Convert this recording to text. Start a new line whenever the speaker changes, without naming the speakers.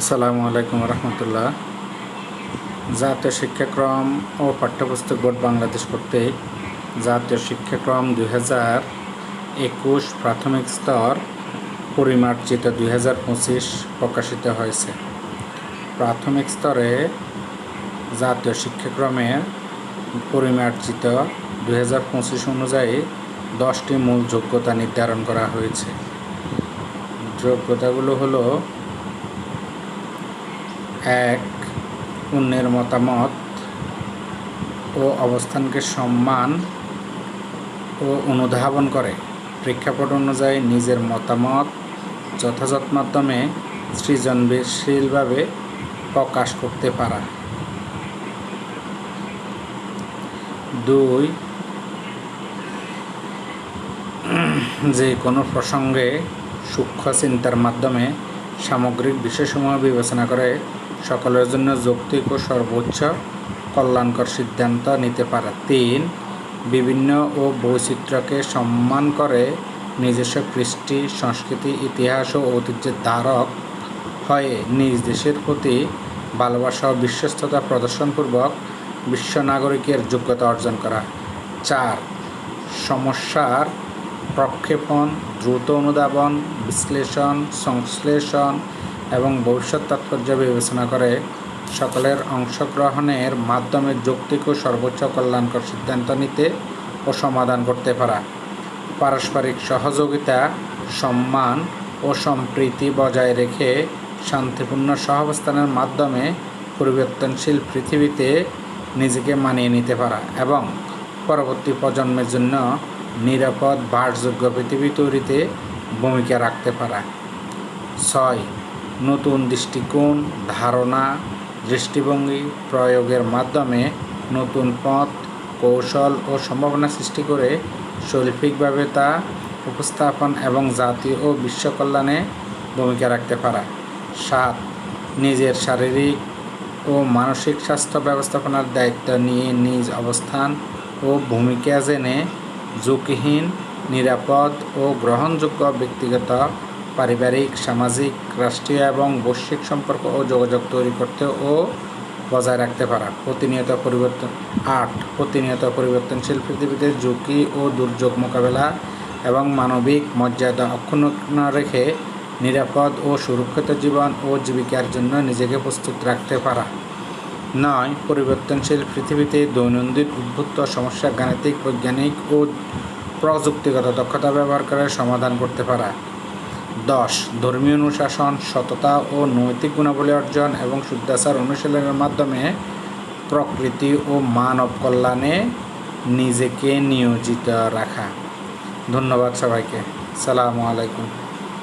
আসসালামু আলাইকুম রহমতুল্লাহ। জাতীয় শিক্ষাক্রম ও পাঠ্যপুস্তক বোর্ড বাংলাদেশ কর্তৃক জাতীয় শিক্ষাক্রম দুই হাজার একুশ প্রাথমিক স্তর পরিমার্জিত দুই হাজার পঁচিশ প্রকাশিত হয়েছে। প্রাথমিক স্তরে জাতীয় শিক্ষাক্রমে পরিমার্জিত দুই হাজার পঁচিশ অনুযায়ী দশটি মূল যোগ্যতা নির্ধারণ করা হয়েছে। যোগ্যতাগুলো হলো এক, অন্যের মতামত ও অবস্থানকে সম্মান ও অনুধাবন করে। প্রেক্ষাপট অনুযায়ী নিজের মতামত যথাযথ মাধ্যমে সৃজনশীলভাবে প্রকাশ করতে পারা। দুই, যে কোনো প্রসঙ্গে সূক্ষ্ম চিন্তার মাধ্যমে সামগ্রিক বিষয়সমূহ বিবেচনা করে সকলের জন্য যৌক্তিক ও সর্বোচ্চ কল্যাণকর সিদ্ধান্ত নিতে পারে। তিন, বিভিন্ন ও বৈচিত্র্যকে সম্মান করে নিজস্ব কৃষ্টি, সংস্কৃতি, ইতিহাস ও ঐতিহ্যের ধারক হয়ে নিজ দেশের প্রতি ভালোবাসা ও বিশ্বস্ততা প্রদর্শনপূর্বক বিশ্ব নাগরিকের যোগ্যতা অর্জন করা। চার, সমস্যার প্রক্ষেপণ, দ্রুত অনুধাবন, বিশ্লেষণ, সংশ্লেষণ এবং ভবিষ্যৎ তাৎপর্য বিবেচনা করে সকলের অংশগ্রহণের মাধ্যমে যৌক্তিক ও সর্বোচ্চ কল্যাণকর সিদ্ধান্ত নিতে ও সমাধান করতে পারা। পারস্পরিক সহযোগিতা, সম্মান ও সম্প্রীতি বজায় রেখে শান্তিপূর্ণ সহাবস্থানের মাধ্যমে পরিবর্তনশীল পৃথিবীতে নিজেকে মানিয়ে নিতে পারা এবং পরবর্তী প্রজন্মের জন্য নিরাপদ বাসযোগ্য পৃথিবী তৈরিতে ভূমিকা রাখতে পারা। ছয় নতুন দৃষ্টিকোণ, ধারণা, দৃষ্টিভঙ্গি প্রয়োগের মাধ্যমে নতুন পথ, কৌশল ও সম্ভাবনা সৃষ্টি করে শৈল্পিকভাবে তা উপস্থাপন এবং জাতি ও বিশ্বকল্যাণে ভূমিকা রাখতে পারা। সাত, নিজের শারীরিক ও মানসিক স্বাস্থ্য ব্যবস্থাপনার দায়িত্ব নিয়ে নিজ অবস্থান ও ভূমিকা জেনে ঝুঁকিহীন, নিরাপদ ও গ্রহণযোগ্য ব্যক্তিগত পারিবারিক, সামাজিক, রাষ্ট্রীয় এবং বৈশ্বিক সম্পর্ক ও যোগাযোগ তৈরি করতে ও বজায় রাখতে পারা। প্রতিনিয়ত পরিবর্তন আট, প্রতিনিয়ত পরিবর্তনশীল পৃথিবীতে ঝুঁকি ও দুর্যোগ মোকাবেলা এবং মানবিক মর্যাদা অক্ষুণ্ণ রেখে নিরাপদ ও সুরক্ষিত জীবন ও জীবিকার জন্য নিজেকে প্রস্তুত রাখতে পারা। নয়, পরিবর্তনশীল পৃথিবীতে দৈনন্দিন উদ্ভূত সমস্যা গাণিতিক, বৈজ্ঞানিক ও প্রযুক্তিগত দক্ষতা ব্যবহার করে সমাধান করতে পারা। দশ। ধর্মীয় অনুশাসন, সততা ও নৈতিক গুণাবলী অর্জন এবং শুদ্ধাচার অনুশীলনের মাধ্যমে প্রকৃতি ও মানব কল্যাণে নিজেকে নিয়োজিত রাখা। ধন্যবাদ সবাইকে। সালামু আলাইকুম।